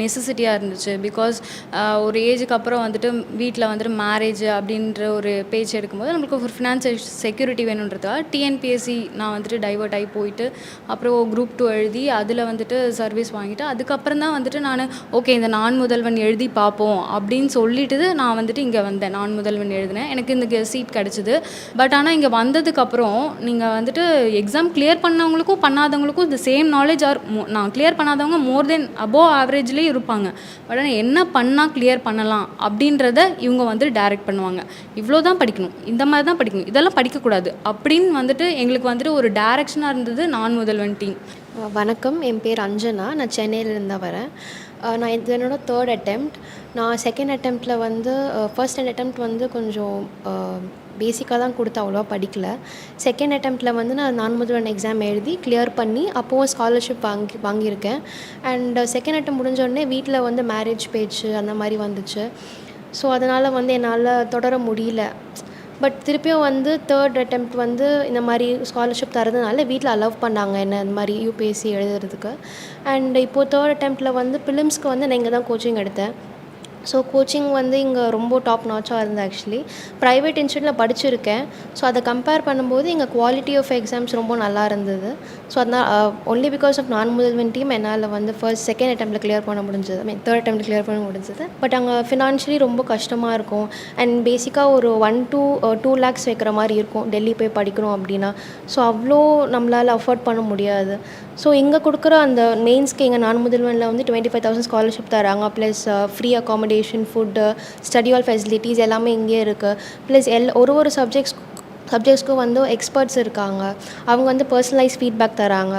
H: நெசசிட்டியாக இருந்துச்சு. பிகாஸ் uh, ஒரு ஏஜுக்கு அப்புறம் வந்துட்டு வீட்டில் வந்துட்டு மேரேஜ் அப்படின்ற ஒரு பேச்சு எடுக்கும்போது நம்மளுக்கு ஒரு ஃபினான்ஷியல் செக்யூரிட்டி வேணுன்றதுக்காக டிஎன்பிஎஸ்சி நான் வந்துட்டு டைவர்ட் ஆகி போயிட்டு அப்புறம் குரூப் டூ எழுதி அதில் வந்துட்டு சர்வீஸ் வாங்கிட்டு அதுக்கப்புறம் தான் வந்துட்டு நான் ஓகே இந்த நான் முதல்வன் எழுதி பார்ப்போம். அப்படின்னு சொல்லிட்டு நான் வந்துட்டு இங்கே வந்தேன். நான் முதல்வன் எழுதினேன். எனக்கு இந்த சீட் கிடச்சிது. பட் ஆனால் இங்கே வந்ததுக்கப்புறம் நீங்கள் வந்துட்டு எக்ஸாம் கிளியர் பண்ணவங்களுக்கும் பண்ணாதவங்களுக்கும் இந்த சேம் நாலேஜ் ஆர் நான் கிளியர் பண்ணாதவங்க மோர் தென் அபோவ் ஆவரேஜ் ஆவரேஜ்லேயே இருப்பாங்க. பட் ஆனால் என்ன பண்ணால் கிளியர் பண்ணலாம் அப்படின்றத இவங்க வந்து டைரக்ட் பண்ணுவாங்க. இவ்வளோ தான் படிக்கணும். இந்த மாதிரி தான் படிக்கணும். இதெல்லாம் படிக்கக்கூடாது. அப்படின்னு வந்துட்டு எங்களுக்கு வந்துட்டு ஒரு டைரக்ஷனாக இருந்தது நான் முதல்வன் டீம்
I: வணக்கம். என் பேர் அஞ்சனா. நான் சென்னையிலேருந்து வரேன். நான் இது என்னோட தேர்ட் அட்டெம்ட் நான் செகண்ட் அட்டெம்ப்டில் வந்து ஃபர்ஸ்ட் அட்டெம்ப்ட் வந்து கொஞ்சம் பேசிக்காக தான் கொடுத்து அவ்வளோவா படிக்கல. செகண்ட் அட்டெம்ப்டில் வந்து நான் நான் முதல்வன் எக்ஸாம் எழுதி கிளியர் பண்ணி அப்போவும் ஸ்காலர்ஷிப் வாங்கி வாங்கியிருக்கேன். அண்ட் செகண்ட் அட்டம் முடிஞ்சோடனே வீட்டில் வந்து மேரேஜ் பேச்சு அந்த மாதிரி வந்துச்சு. ஸோ அதனால் வந்து என்னால் தொடர முடியல. பட் திருப்பியும் வந்து தேர்ட் அட்டெம்ப்ட் வந்து இந்த மாதிரி ஸ்காலர்ஷிப் தரதுனால வீட்டில் அலோவ் பண்ணாங்க என்ன இந்த மாதிரி யூபிஎஸ்சி எழுதுறதுக்கு. அண்ட் இப்போது தேர்ட் attemptல வந்து பிலிம்ஸ்க்கு வந்து நான் இங்கே தான் கோச்சிங் எடுத்தேன். ஸோ கோச்சிங் வந்து இங்கே ரொம்ப டாப் நாச்சாக இருந்தது ஆக்சுவலி ப்ரைவேட் இன்ஸ்டியூட்டில் படிச்சிருக்கேன். ஸோ அதை கம்பேர் பண்ணும்போது இங்கே குவாலிட்டி ஆஃப் எக்ஸாம்ஸ் ரொம்ப நல்லா இருந்தது. ஸோ அதனால் ஒன்லி பிகாஸ் ஆஃப் நான் முதல்வன் டீம் என்னால் வந்து ஃபர்ஸ்ட் செகண்ட் அட்டம்ப்டில் கிளியர் பண்ண முடிஞ்சது. I mean third attempt clear பண்ண முடிஞ்சது. பட் அங்கே ஃபினான்ஷியலி ரொம்ப கஷ்டமாக இருக்கும். அண்ட் பேசிக்காக ஒரு ஒன் டூ டூ லேக்ஸ் வைக்கிற மாதிரி இருக்கும். டெல்லி போய் படிக்கணும் அப்படின்னா. ஸோ அவ்வளோ நம்மளால் அஃபோர்ட் பண்ண முடியாது. ஸோ இங்கே கொடுக்குற அந்த மெயின்ஸ்க்கு இங்கே நான் முதல்வனில் வந்து டுவெண்ட்டி ஃபைவ் தௌசண்ட் ஸ்காலர்ஷிப் தராங்க. Plus free accommodation food study all facilities எல்லாமே இங்கேயே இருக்குது ப்ளஸ் எல் ஒரு ஒரு சப்ஜெக்ட்ஸ் சப்ஜெக்ட்ஸ்க்கும் வந்து எக்ஸ்பர்ட்ஸ் இருக்காங்க. அவங்க வந்து பர்சனலைஸ் ஃபீட்பேக் தராங்க.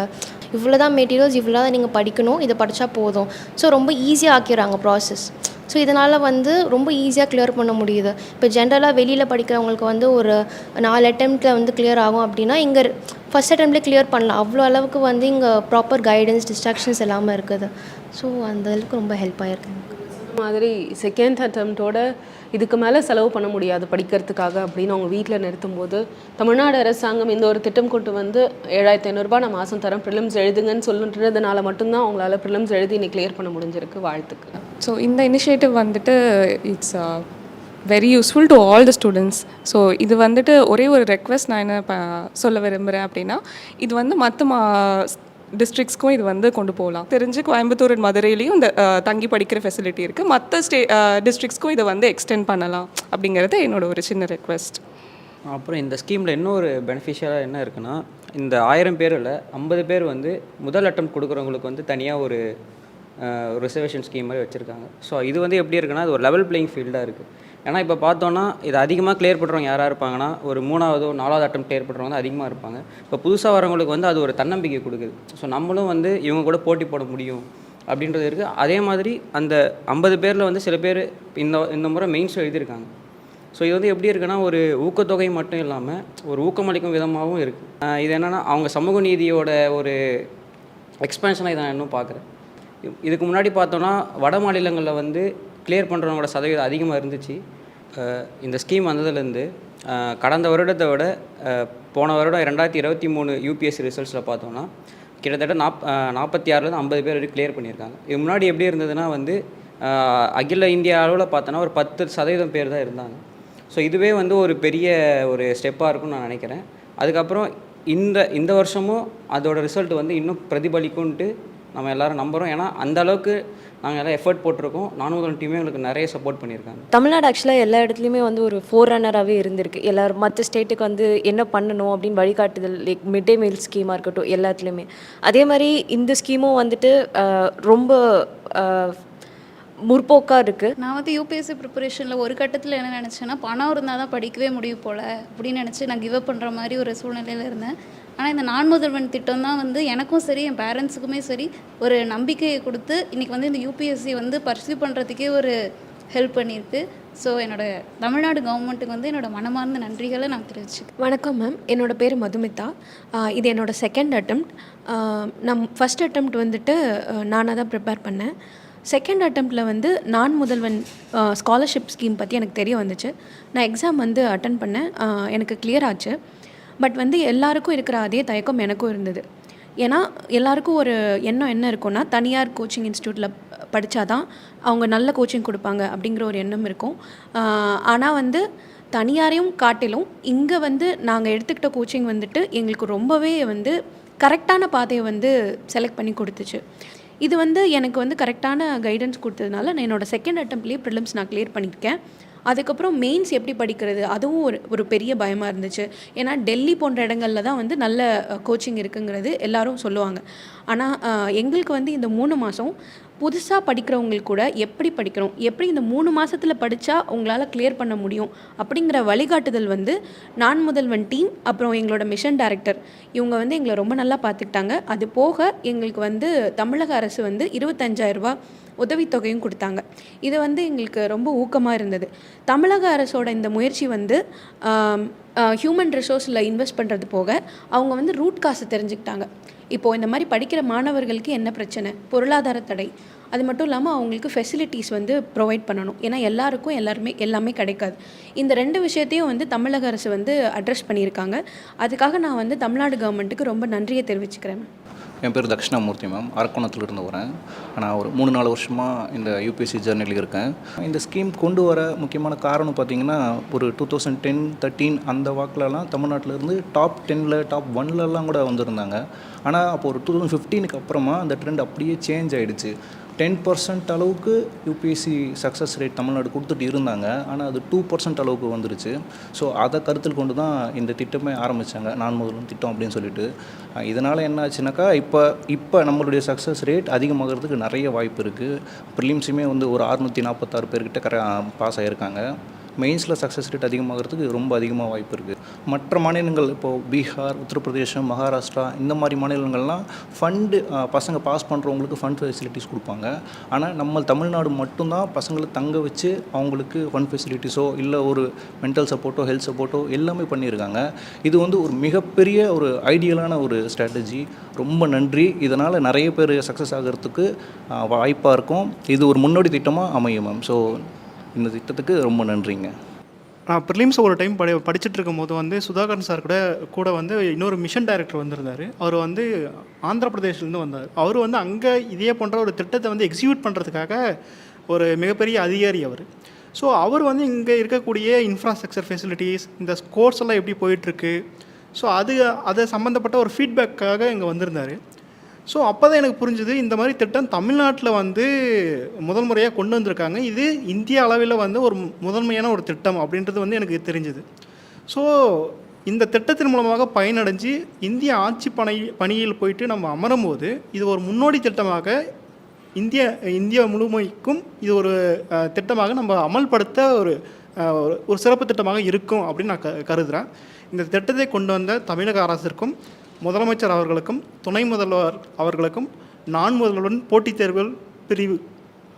I: இவ்வளோ தான் மெட்டீரியல்ஸ் இவ்வளோ தான் நீங்கள் படிக்கணும். இதை படித்தா போதும். ஸோ ரொம்ப ஈஸியாக ஆக்கிடுறாங்க ப்ராசஸ் ஸோ இதனால் வந்து ரொம்ப ஈஸியாக கிளியர் பண்ண முடியுது. இப்போ ஜென்ரலாக வெளியில் படிக்கிறவங்களுக்கு வந்து ஒரு நாலு அட்டெம்ப்டில் வந்து கிளியர் ஆகும் அப்படின்னா இங்கே ஃபஸ்ட் அட்டெம்ப்ட்லேயே கிளியர் பண்ணலாம். அவ்வளோ அளவுக்கு வந்து இங்கே ப்ராப்பர் கைடன்ஸ் டிஸ்ட்ராக்ஷன்ஸ் எல்லாமே இருக்குது. ஸோ அந்த அளவுக்கு ரொம்ப ஹெல்ப் ஆகிருக்கு எனக்கு
A: மாதிரி செகண்ட் அட்டம்ப்டோட இதுக்கு மேலே செலவு பண்ண முடியாது படிக்கிறதுக்காக அப்படின்னு அவங்க வீட்டில் நிறுத்தும்போது தமிழ்நாடு அரசாங்கம் இந்த ஒரு திட்டம் கொண்டு வந்து ஏழாயிரத்தி ஐநூறுரூபா நான் மாதம் தரேன் ப்ரிலிம்ஸ் எழுதுங்கன்னு சொல்லுன்றதுனால மட்டும்தான் அவங்களால ப்ரிலிம்ஸ் எழுதி இன்னைக்கு கிளியர் பண்ண முடிஞ்சிருக்கு வாழ்த்துக்கு
F: ஸோ இந்த இனிஷியேட்டிவ் வந்துட்டு it's very useful to all the students so இது வந்துட்டு ஒரே ஒரு ரெக்வெஸ்ட் நான் என்ன சொல்ல விரும்புகிறேன் அப்படின்னா இது வந்து மற்ற மா டிஸ்ட்ரிக்ஸ்க்கும் இது வந்து கொண்டு போகலாம். தெரிஞ்சு கோயம்புத்தூர் and மதுரையிலையும் இந்த தங்கி படிக்கிற ஃபெசிலிட்டி இருக்குது மற்ற ஸ்டே டிஸ்ட்ரிக்ஸ்க்கும் இதை வந்து எக்ஸ்டெண்ட் பண்ணலாம் அப்படிங்கிறது என்னோட ஒரு சின்ன ரெக்வெஸ்ட்
D: அப்புறம் இந்த ஸ்கீமில் இன்னொரு பெனிஃபிஷியலாக என்ன இருக்குன்னா இந்த ஆயிரம் பேரில் ஐம்பது பேர் வந்து முதல் அட்டம் கொடுக்குறவங்களுக்கு வந்து தனியாக ஒரு ரிசர்வேஷன் ஸ்கீம் மாதிரி வச்சுருக்காங்க. ஸோ இது வந்து எப்படி இருக்குன்னா அது ஒரு லெவல் பிளேயிங் ஃபீல்டாக இருக்குது ஏன்னா இப்போ பார்த்தோன்னா இது அதிகமாக கிளியர் பண்ணுறவங்க யாராக இருப்பாங்கன்னா ஒரு மூணாவதோ நாலாவது அட்டம் கிளியர் பண்ணுறவங்க தான் அதிகமாக இருப்பாங்க. இப்போ புதுசாக வரவங்களுக்கு வந்து அது ஒரு தன்னம்பிக்கை கொடுக்குது. ஸோ நம்மளும் வந்து இவங்க கூட போட்டி போட முடியும் அப்படின்றது இருக்குது அதே மாதிரி அந்த ஐம்பது பேரில் வந்து சில பேர் இந்த இந்த முறை மெயின்ஸ் எழுதியிருக்காங்க. ஸோ இது வந்து எப்படி இருக்குன்னா ஒரு ஊக்கத்தொகை மட்டும் இல்லாமல் ஒரு ஊக்கமளிக்கும் விதமாகவும் இருக்குது இது என்னென்னா அவங்க சமூக நீதியோட ஒரு எக்ஸ்பென்ஷனாக இதை நான் இன்னும் பார்க்குறேன். இதுக்கு முன்னாடி பார்த்தோன்னா வட மாநிலங்களில் வந்து கிளியர் பண்ணுறவங்களோட சதவீதம் அதிகமாக இருந்துச்சு. இந்த ஸ்கீம் வந்ததுலேருந்து கடந்த வருடத்தை விட போன வருடம் ரெண்டாயிரத்தி இருபத்தி மூணு யூபிஎஸ்சி ரிசல்ட்ஸில் பார்த்தோன்னா கிட்டத்தட்ட நாப் நாற்பத்தி ஆறுலேருந்து ஐம்பது பேர் வரைக்கும் கிளியர் பண்ணியிருக்காங்க. இது முன்னாடி எப்படி இருந்ததுன்னா வந்து அகில இந்திய அளவில் பார்த்தோன்னா ஒரு பத்து சதவீதம் பேர் தான் இருந்தாங்க. ஸோ இதுவே வந்து ஒரு பெரிய ஒரு ஸ்டெப்பாக இருக்கும்னு நான் நினைக்கிறேன். அதுக்கப்புறம் இந்த இந்த வருஷமும் அதோட ரிசல்ட் வந்து இன்னும் பிரதிபலிக்கும்ன்ட்டு நம்ம எல்லோரும் நம்புகிறோம் ஏன்னா அந்த அளவுக்கு நாங்கள் எல்லாம் எஃபர்ட் போட்டிருக்கோம். நானும் டீமே எங்களுக்கு நிறைய சப்போர்ட் பண்ணியிருக்காங்க.
C: தமிழ்நாடு ஆக்சுவலாக எல்லா இடத்துலையுமே வந்து ஒரு ஃபோர் ரன்னராகவே இருந்திருக்கு. எல்லாரும் மற்ற ஸ்டேட்டுக்கு வந்து என்ன பண்ணணும் அப்படின்னு வழிகாட்டுதல் லைக் மிட் டே மீல் ஸ்கீமாக இருக்கட்டும் எல்லாத்துலேயுமே. அதே மாதிரி இந்த ஸ்கீமும் வந்துட்டு ரொம்ப முற்போக்காக இருக்குது
B: நான் வந்து யூபிஎஸ்சி ப்ரிப்பரேஷனில் ஒரு கட்டத்தில் என்ன நினச்சேன்னா பணம் இருந்தால் தான் படிக்கவே முடியும் போல் அப்படின்னு நினச்சி நான் கிவ் அப் பண்ணுற மாதிரி ஒரு சூழ்நிலையில் இருந்தேன். ஆனால் இந்த நான் முதல்வன் திட்டம் தான் வந்து எனக்கும் சரி என் பேரண்ட்ஸுக்குமே சரி ஒரு நம்பிக்கையை கொடுத்து இன்றைக்கி வந்து இந்த யூபிஎஸ்சி வந்து பர்சியூ பண்ணுறதுக்கே ஒரு ஹெல்ப் பண்ணியிருக்கு. ஸோ என்னோட தமிழ்நாடு கவர்மெண்ட்டுக்கு வந்து என்னோட மனமார்ந்த நன்றிகளை நான் தெரிவிச்சுக்கேன்
J: வணக்கம் மேம் என்னோட பேர் மதுமிதா. இது என்னோட செகண்ட் அட்டம்ப்ட் நான் ஃபஸ்ட் அட்டம்ப்ட் வந்துட்டு நானாக தான் ப்ரிப்பேர் பண்ணேன். செகண்ட் அட்டம்ப்டில் வந்து நான் முதல்வன் ஸ்காலர்ஷிப் ஸ்கீம் பற்றி எனக்கு தெரிய வந்துச்சு. நான் எக்ஸாம் வந்து அட்டன் பண்ணேன். எனக்கு கிளியர் ஆச்சு. பட் வந்து எல்லாருக்கும் இருக்கிற அதே தயக்கம் எனக்கும் இருந்தது. ஏன்னா எல்லாருக்கும் ஒரு எண்ணம் என்ன இருக்கும்னா தனியார் கோச்சிங் இன்ஸ்டியூட்டில் படித்தா தான் அவங்க நல்ல கோச்சிங் கொடுப்பாங்க அப்படிங்கிற ஒரு எண்ணம் இருக்கும். ஆனால் வந்து தனியாரையும் காட்டிலும் இங்கே வந்து நாங்கள் எடுத்துக்கிட்ட கோச்சிங் வந்துட்டு எங்களுக்கு ரொம்பவே வந்து கரெக்டான பாதையை வந்து செலக்ட் பண்ணி கொடுத்துச்சு. இது வந்து எனக்கு வந்து கரெக்டான கைடன்ஸ் கொடுத்ததுனால நான் என்னோடய செகண்ட் அட்டம்ப்ட்லேயே ப்ரிலிம்ஸ் நான் கிளியர் பண்ணியிருக்கேன். அதுக்கப்புறம் மெயின்ஸ் எப்படி படிக்கிறது? அதுவும் ஒரு ஒரு பெரிய பயமாக இருந்துச்சு. ஏன்னா டெல்லி போன்ற இடங்கள்ல தான் வந்து நல்ல கோச்சிங் இருக்குங்கிறது எல்லாரும் சொல்லுவாங்க. ஆனால் எங்களுக்கு வந்து இந்த மூணு மாதம் புதுசாக படிக்கிறவங்களுக்கு கூட எப்படி படிக்கிறோம் எப்படி இந்த மூணு மாதத்தில் படித்தா உங்களால் கிளியர் பண்ண முடியும்? அப்படிங்கிற வழிகாட்டுதல் வந்து நான் முதல்வன் டீம் அப்புறம் எங்களோட மிஷன் டைரக்டர் இவங்க வந்து எங்களை ரொம்ப நல்லா பார்த்துக்கிட்டாங்க. அது போக எங்களுக்கு வந்து தமிழக அரசு வந்து இருபத்தஞ்சாயிரரூபா உதவித்தொகையும் கொடுத்தாங்க. இது வந்து எங்களுக்கு ரொம்ப ஊக்கமாக இருந்தது. தமிழக அரசோட இந்த முயற்சி வந்து ஹியூமன் ரிசோர்ஸில் இன்வெஸ்ட் பண்ணுறது போக அவங்க வந்து ரூட் காசை தெரிஞ்சுக்கிட்டாங்க. இப்போது இந்த மாதிரி படிக்கிற மாணவர்களுக்கு என்ன பிரச்சனை? பொருளாதார தடை. அது மட்டும் இல்லாமல் அவங்களுக்கு ஃபெசிலிட்டிஸ் வந்து ப்ரொவைட் பண்ணணும். ஏன்னா எல்லாருக்கும் எல்லாருமே எல்லாமே கிடைக்காது. இந்த ரெண்டு விஷயத்தையும் வந்து தமிழக அரசு வந்து அட்ரஸ் பண்ணியிருக்காங்க. அதுக்காக நான் வந்து தமிழ்நாடு கவர்மெண்ட்டுக்கு ரொம்ப நன்றியை தெரிவிச்சுக்கிறேன்.
K: என் பேர் தக்ஷணாமூர்த்தி மேம். அரக்கோணத்துலேருந்து வரேன். நான் ஒரு மூணு நாலு வருஷமாக இந்த யூபிஎஸ்சி ஜேர்னலில் இருக்கேன். இந்த ஸ்கீம் கொண்டு வர முக்கியமான காரணம் பார்த்தீங்கன்னா ஒரு டூ தௌசண்ட் டென் தேர்ட்டீன் அந்த வாக்கிலலாம் தமிழ்நாட்டிலேருந்து டாப் டெனில் டாப் ஒன்லலாம் கூட வந்திருந்தாங்க. ஆனால் அப்போ ஒரு டூ தௌசண்ட் ஃபிஃப்டீனுக்கு அப்புறமா அந்த ட்ரெண்ட் அப்படியே சேஞ்ச் ஆகிடுச்சு டென் பர்சன்ட் அளவுக்கு யூபிஎஸ்சி சக்ஸஸ் ரேட் தமிழ்நாடு கொடுத்துட்டு இருந்தாங்க. ஆனால் அது டூ பர்சன்ட் அளவுக்கு வந்துருச்சு. ஸோ அதை கருத்தில் கொண்டு தான் இந்த திட்டமே ஆரம்பித்தாங்க நான் முதலும் திட்டம் அப்படின்னு சொல்லிட்டு. இதனால் என்ன ஆச்சுனாக்கா இப்போ இப்போ நம்மளுடைய சக்ஸஸ் ரேட் அதிகமாகிறதுக்கு நிறைய வாய்ப்பு இருக்குது ப்ரிலிம்ஸுமே வந்து ஒரு அறுநூற்றி நாற்பத்தாறு பேர்கிட்ட கர பாஸ் ஆகியிருக்காங்க மெயின்ஸில் சக்ஸஸ் ரேட் அதிகமாகிறதுக்கு ரொம்ப அதிகமாக வாய்ப்பு இருக்குது மற்ற மாநிலங்கள் இப்போது பீகார் உத்தரப்பிரதேசம் மகாராஷ்டிரா இந்த மாதிரி மாநிலங்கள்லாம் ஃபண்டு பசங்க பாஸ் பண்ணுறவங்களுக்கு ஃபண்ட் ஃபெசிலிட்டிஸ் கொடுப்பாங்க. ஆனால் நம்ம தமிழ்நாடு மட்டும்தான் பசங்களை தங்க வச்சு அவங்களுக்கு ஃபண்ட் ஃபெசிலிட்டிஸோ இல்லை ஒரு மென்டல் சப்போர்ட்டோ ஹெல்த் சப்போர்ட்டோ எல்லாமே பண்ணியிருக்காங்க இது வந்து ஒரு மிகப்பெரிய ஒரு ஐடியலான ஒரு ஸ்ட்ராட்டஜி ரொம்ப நன்றி. இதனால் நிறைய பேர் சக்ஸஸ் ஆகிறதுக்கு வாய்ப்பாக இருக்கும். இது ஒரு முன்னோடி திட்டமாக அமையும் மேம் ஸோ இந்த திட்டத்துக்கு ரொம்ப நன்றிங்க.
G: நான் ப்ரிலிம்ஸ் ஒரு டைம் படி படிச்சுட்டு இருக்கும்போது வந்து சுதாகரன் சார் கூட கூட வந்து இன்னொரு மிஷன் டைரக்டர் வந்திருந்தார். அவர் வந்து ஆந்திர பிரதேஷ்லேருந்து வந்தார். அவர் வந்து அங்கே இதே போன்ற ஒரு திட்டத்தை வந்து எக்ஸிக்யூட் பண்ணுறதுக்காக ஒரு மிகப்பெரிய அதிகாரி அவர். ஸோ அவர் வந்து இங்கே இருக்கக்கூடிய இன்ஃப்ராஸ்ட்ரக்சர் ஃபெசிலிட்டிஸ் இந்த கோர்ஸ் எல்லாம் எப்படி போயிட்டுருக்கு ஸோ அது அதை சம்மந்தப்பட்ட ஒரு ஃபீட்பேக்காக இங்கே வந்திருந்தார். ஸோ அப்போ தான் எனக்கு புரிஞ்சுது இந்த மாதிரி திட்டம் தமிழ்நாட்டில் வந்து முதல் முறையாக கொண்டு வந்திருக்காங்க. இது இந்திய அளவில் வந்து ஒரு முதன்மையான ஒரு திட்டம் அப்படின்றது வந்து எனக்கு தெரிஞ்சுது. ஸோ இந்த திட்டத்தின் மூலமாக பயனடைஞ்சு இந்திய ஆட்சி பணி பணியில் போயிட்டு நம்ம அமரும் போது இது ஒரு முன்னோடி திட்டமாக இந்திய இந்தியா முழுமைக்கும் இது ஒரு திட்டமாக நம்ம அமல்படுத்த ஒரு ஒரு- ஒரு சிறப்பு திட்டமாக இருக்கும் அப்படின்னு நான் க கருதுகிறேன் இந்த திட்டத்தை கொண்டு வந்த தமிழக அரசிற்கும் முதலமைச்சர் அவர்களுக்கும் துணை முதல்வர் அவர்களுக்கும் நான் முதல்வருடன் போட்டித் தேர்வுகள் பிரிவு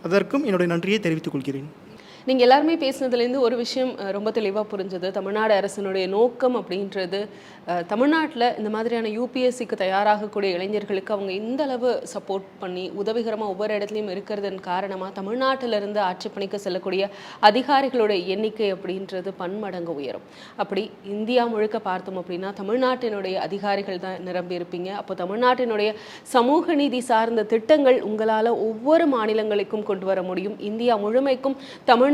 G: அதற்கும் என்னுடைய நன்றியை தெரிவித்துக் கொள்கிறேன்.
A: நீங்கள் எல்லாருமே பேசுனதுலேருந்து ஒரு விஷயம் ரொம்ப தெளிவாக புரிஞ்சது. தமிழ்நாடு அரசினுடைய நோக்கம் அப்படின்றது தமிழ்நாட்டில் இந்த மாதிரியான யூபிஎஸ்சிக்கு தயாராகக்கூடிய இளைஞர்களுக்கு அவங்க இந்த அளவு சப்போர்ட் பண்ணி உதவிகரமாக ஒவ்வொரு இடத்துலையும் இருக்கிறதன் காரணமாக தமிழ்நாட்டிலிருந்து ஆட்சி பணிக்கு செல்லக்கூடிய அதிகாரிகளுடைய எண்ணிக்கை அப்படின்றது பன்மடங்கு உயரும். அப்படி இந்தியா முழுக்க பார்த்தோம் அப்படின்னா தமிழ்நாட்டினுடைய அதிகாரிகள் தான் நிரம்பி இருப்பீங்க. அப்போ தமிழ்நாட்டினுடைய சமூக நீதி சார்ந்த திட்டங்கள் உங்களால் ஒவ்வொரு மாநிலங்களுக்கும் கொண்டு வர முடியும். இந்தியா முழுமைக்கும்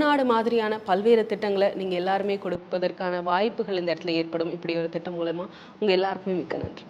A: தமிழ்நாடு மாதிரியான பல்வேறு திட்டங்களை நீங்கள் எல்லாருமே கொடுப்பதற்கான வாய்ப்புகள் இந்த இடத்துல ஏற்படும். இப்படி ஒரு திட்டம் மூலமாக உங்கள் எல்லாருக்குமே மிக்க நன்றி.